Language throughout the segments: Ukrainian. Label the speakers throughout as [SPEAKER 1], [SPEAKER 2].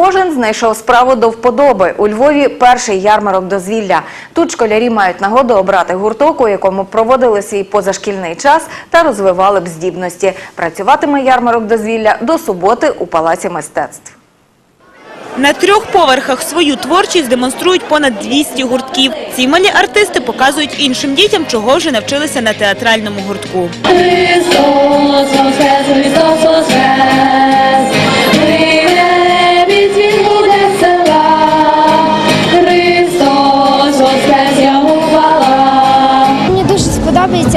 [SPEAKER 1] кожен знайшов справу до вподоби. У Львові перший ярмарок дозвілля. Тут школярі мають нагоду обрати гурток, у якому проводили свій позашкільний час та розвивали б здібності. Працюватиме ярмарок дозвілля до суботи у Палаці мистецтв.
[SPEAKER 2] На трьох поверхах свою творчість демонструють понад 200 гуртків. Ці малі артисти показують іншим дітям, чого вже навчилися на театральному гуртку.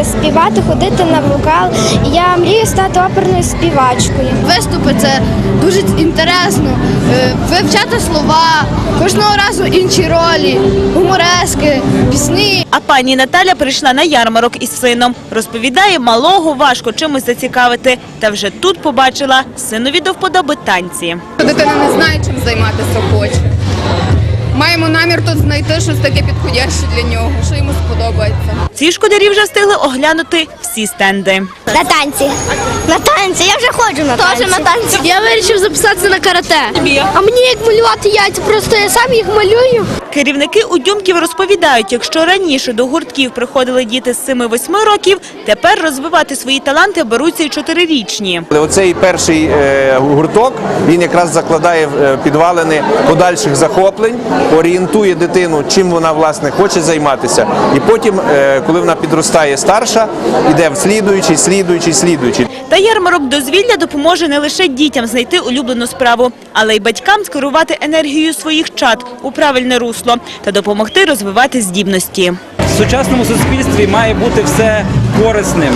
[SPEAKER 3] Співати, ходити на вокал. Я мрію стати оперною співачкою.
[SPEAKER 4] Виступи це дуже інтересно. Е, Вивчати слова, кожного разу інші ролі, гуморески, пісні.
[SPEAKER 2] А пані Наталя прийшла на ярмарок із сином. Розповідає, малого важко чимось зацікавити. Та вже тут побачила синові до вподоби танці.
[SPEAKER 4] Дитина не знає, чим займатися хоче. Намір тут знайти щось таке підходяще для нього, що йому сподобається.
[SPEAKER 2] Ці школярі вже встигли оглянути всі стенди.
[SPEAKER 3] На танці. На танці. Я вже ходжу на танці. на танці.
[SPEAKER 4] Я вирішив записатися на карате.
[SPEAKER 3] А мені як малювати яйця, просто я сам їх малюю.
[SPEAKER 2] Керівники удюмків розповідають, якщо раніше до гуртків приходили діти з 7-8 років, тепер розвивати свої таланти беруться й чотирирічні.
[SPEAKER 5] Оцей перший е, гурток він якраз закладає е, підвалини подальших захоплень, орієнтує дитину, чим вона власне хоче займатися. І потім, е, коли вона підростає старша, йде в слідуючий, слідуючий, слідуючий.
[SPEAKER 2] Та ярмарок дозвілля допоможе не лише дітям знайти улюблену справу, але й батькам скерувати енергію своїх чад у правильне русло та допомогти розвивати здібності.
[SPEAKER 6] В сучасному суспільстві має бути все корисним.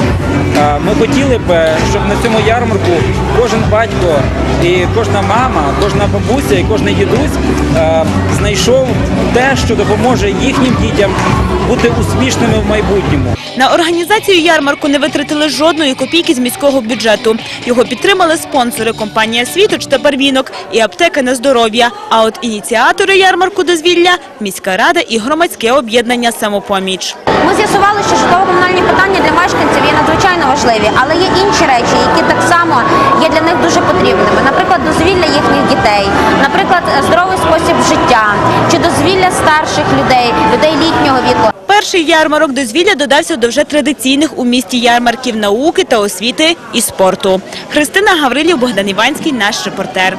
[SPEAKER 6] Ми хотіли б, щоб на цьому ярмарку кожен батько і кожна мама, кожна бабуся і кожен дідусь знайшов те, що допоможе їхнім дітям бути успішними в майбутньому.
[SPEAKER 2] На організацію ярмарку не витратили жодної копійки з міського бюджету. Його підтримали спонсори компанія «Світоч» та «Барвінок» і аптека на здоров'я. А от ініціатори ярмарку дозвілля – міська рада і громадське об'єднання «Самопоміч».
[SPEAKER 7] Ми з'ясували, що житлово-комунальні питання для мешканців є надзвичайно важливі, але є інші речі, які так само є для них дуже потрібними. Наприклад, дозвілля їхніх дітей, наприклад, здоровий спосіб життя чи дозвілля старших людей, людей віку.
[SPEAKER 2] Перший ярмарок дозвілля додався до вже традиційних у місті ярмарків науки та освіти і спорту. Христина Гаврилів, Богдан Іванський, наш репортер.